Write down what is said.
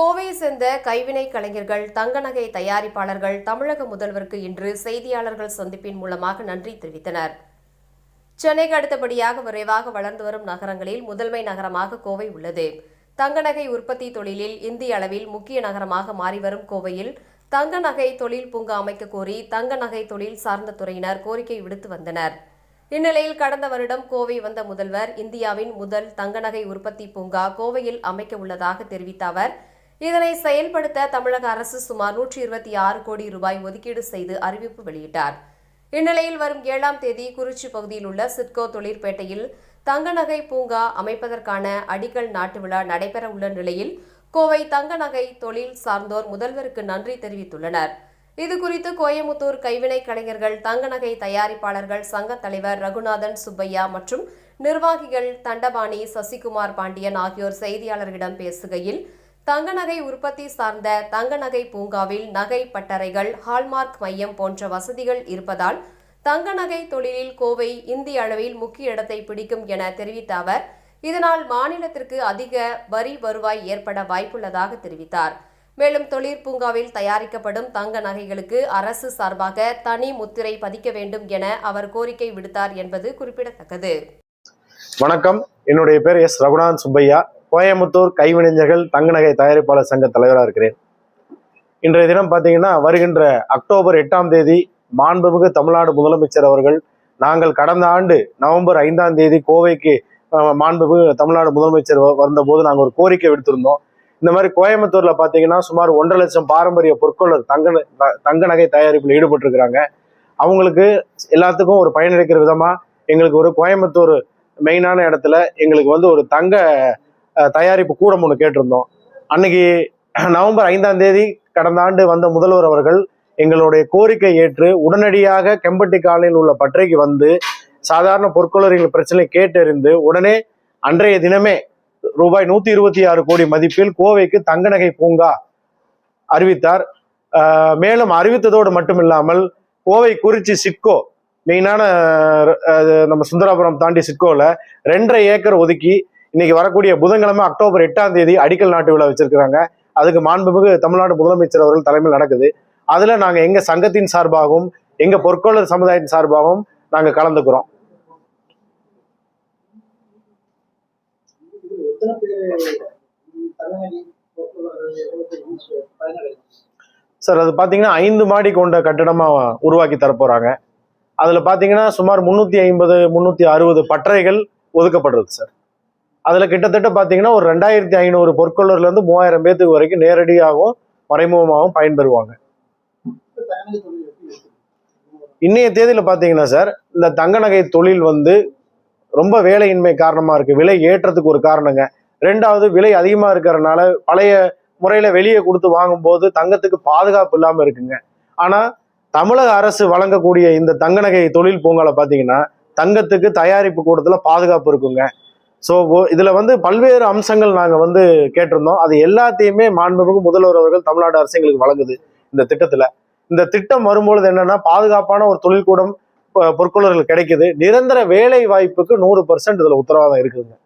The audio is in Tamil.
கோவையை சேர்ந்த கைவினை கலைஞர்கள் தங்க நகை தயாரிப்பாளர்கள் தமிழக முதல்வருக்கு இன்று செய்தியாளர்கள் சந்திப்பின் மூலமாக நன்றி தெரிவித்தனர். சென்னைக்கு அடுத்தபடியாக விரைவாக வளர்ந்து வரும் நகரங்களில் முதன்மை நகரமாக கோவை உள்ளது. தங்க நகை உற்பத்தி தொழிலில் இந்திய அளவில் முக்கிய நகரமாக மாறி வரும் கோவையில் தங்க நகை தொழில் பூங்கா அமைக்க கோரி தங்க நகை தொழில் சார்ந்த துறையினர் கோரிக்கை விடுத்து வந்தனர். இந்நிலையில் கடந்த வருடம் கோவை வந்த முதல்வர் இந்தியாவின் முதல் தங்க நகை உற்பத்தி பூங்கா கோவையில் அமைக்க உள்ளதாக தெரிவித்த அவர் இதனை செயல்படுத்த தமிழக அரசு சுமார் நூற்றி இருபத்தி ஆறு கோடி ரூபாய் ஒதுக்கீடு செய்து அறிவிப்பு வெளியிட்டார். இந்நிலையில் வரும் ஏழாம் தேதி குறிச்சி பகுதியில் உள்ள சிட்கோ தொழிற்பேட்டையில் தங்க நகை பூங்கா அமைப்பதற்கான அடிக்கல் நாட்டு விழா நடைபெற உள்ள நிலையில் கோவை தங்க நகை தொழில் சார்ந்தோர் முதல்வருக்கு நன்றி தெரிவித்துள்ளனர். இதுகுறித்து கோயமுத்தூர் கைவினை கலைஞர்கள் தங்க நகை தயாரிப்பாளர்கள் சங்க தலைவர் ரகுநாதன் சுப்பையா மற்றும் நிர்வாகிகள் தண்டபாணி சசிகுமார் பாண்டியன் ஆகியோர் செய்தியாளர்களிடம் பேசுகையில் தங்க நகை உற்பத்தி சார்ந்த தங்க நகை பூங்காவில் நகை பட்டறைகள் ஹால்மார்க் மையம் போன்ற வசதிகள் இருப்பதால் தங்க நகை தொழிலில் கோவை இந்திய அளவில் முக்கிய இடத்தை பிடிக்கும் என தெரிவித்த அவர் இதனால் மாநிலத்திற்கு அதிக வரி வருவாய் ஏற்பட வாய்ப்புள்ளதாக தெரிவித்தார். மேலும் தொழிற்பூங்காவில் தயாரிக்கப்படும் தங்க நகைகளுக்கு அரசு சார்பாக தனி முத்திரை பதிக்க வேண்டும் என அவர் கோரிக்கை விடுத்தார் என்பது குறிப்பிடத்தக்கது. வணக்கம். என்னுடைய பேர் எஸ் ரகுநாத் சுப்பையா. கோயம்புத்தூர் கைவினைஞர்கள் தங்க நகை தயாரிப்பாளர் சங்க தலைவராக இருக்கிறேன். இன்றைய தினம் பார்த்தீங்கன்னா வருகின்ற அக்டோபர் எட்டாம் தேதி மாண்புமிகு தமிழ்நாடு முதலமைச்சர் அவர்கள் நாங்கள் கடந்த ஆண்டு நவம்பர் ஐந்தாம் தேதி கோவைக்கு மாண்புமிகு தமிழ்நாடு முதலமைச்சர் வந்தபோது நாங்கள் ஒரு கோரிக்கை விடுத்திருந்தோம். இந்த மாதிரி கோயம்புத்தூர்ல பார்த்தீங்கன்னா சுமார் ஒன்றரை லட்சம் பாரம்பரிய பொற்கொள்ளர் தங்க தங்க நகை தயாரிப்பில் ஈடுபட்டிருக்கிறாங்க. அவங்களுக்கு எல்லாத்துக்கும் ஒரு பயனளிக்கிற விதமா எங்களுக்கு ஒரு கோயம்புத்தூர் மெயினான இடத்துல எங்களுக்கு வந்து ஒரு தங்க தயாரிப்பு கூடம் ஒன்று கேட்டிருந்தோம். அன்னைக்கு நவம்பர் ஐந்தாம் தேதி கடந்த ஆண்டு வந்த முதல்வர் அவர்கள் எங்களுடைய கோரிக்கை ஏற்று உடனடியாக கெம்பட்டி காலையில் உள்ள பற்றைக்கு வந்து சாதாரண பொற்கொள்ளரிகள் பிரச்சனை கேட்டறிந்து உடனே அன்றைய தினமே ரூபாய் நூத்தி இருபத்தி ஆறு கோடி மதிப்பில் கோவைக்கு தங்க நகை பூங்கா அறிவித்தார். மேலும் அறிவித்ததோடு மட்டுமில்லாமல் கோவை குறிச்சி சிட்கோ மெயினான நம்ம சுந்தராபுரம் தாண்டி சிட்கோல ரெண்டரை ஏக்கர் ஒதுக்கி இன்னைக்கு வரக்கூடிய புதன்கிழமை அக்டோபர் எட்டாம் தேதி அடிக்கல் நாட்டு விழா வச்சிருக்கிறாங்க. அதுக்கு மாண்புமிகு தமிழ்நாடு முதலமைச்சர் அவர்கள் தலைமையில் நடக்குது. அதுல நாங்க எங்க சங்கத்தின் சார்பாகவும் எங்க பொற்கொள்ளர் சமுதாயத்தின் சார்பாகவும் நாங்க கலந்துக்கிறோம். சார் அது பார்த்தீங்கன்னா ஐந்து மாடி கொண்ட கட்டிடமாக உருவாக்கி தரப்போகிறாங்க அதில் பார்த்தீங்கன்னா சுமார் முந்நூற்றி ஐம்பது முந்நூற்றி அறுபது பட்டறைகள் ஒதுக்கப்படுறது சார். அதில் கிட்டத்தட்ட பார்த்தீங்கன்னா ஒரு ரெண்டாயிரத்தி ஐநூறு பொற்கொள்ளர்லேருந்து மூவாயிரம் பேத்துக்கு வரைக்கும் நேரடியாகவும் மறைமுகமாகவும் பயன்பெறுவாங்க. இன்றைய தேதியில் பார்த்தீங்கன்னா இன்னைய சார் இந்த தங்க நகை தொழில் வந்து ரொம்ப வேலையின்மை காரணமாக இருக்குது விலை ஏற்றத்துக்கு ஒரு காரணங்க. ரெண்டாவது விலை அதிகமாக இருக்கிறதுனால பழைய முறையில் வெளியே கொடுத்து வாங்கும்போது தங்கத்துக்கு பாதுகாப்பு இல்லாமல் இருக்குங்க. ஆனால் தமிழக அரசு வழங்கக்கூடிய இந்த தங்க நகை தொழில் பூங்கால பார்த்தீங்கன்னா தங்கத்துக்கு தயாரிப்பு கூடத்தில் பாதுகாப்பு இருக்குங்க. ஸோ இதில் வந்து பல்வேறு அம்சங்கள் நாங்கள் வந்து கேட்டிருந்தோம். அது எல்லாத்தையுமே மாண்புமிகு முதல்வர் அவர்கள் தமிழ்நாடு அரசு எங்களுக்கு வழங்குது இந்த திட்டத்தில். இந்த திட்டம் வரும்பொழுது என்னன்னா பாதுகாப்பான ஒரு தொழில்கூடம் பொற்கொள்ளர்கள் கிடைக்குது. நிரந்தர வேலை வாய்ப்புக்கு நூறு பர்சன்ட் இதில் உத்தரவாதம் இருக்குதுங்க.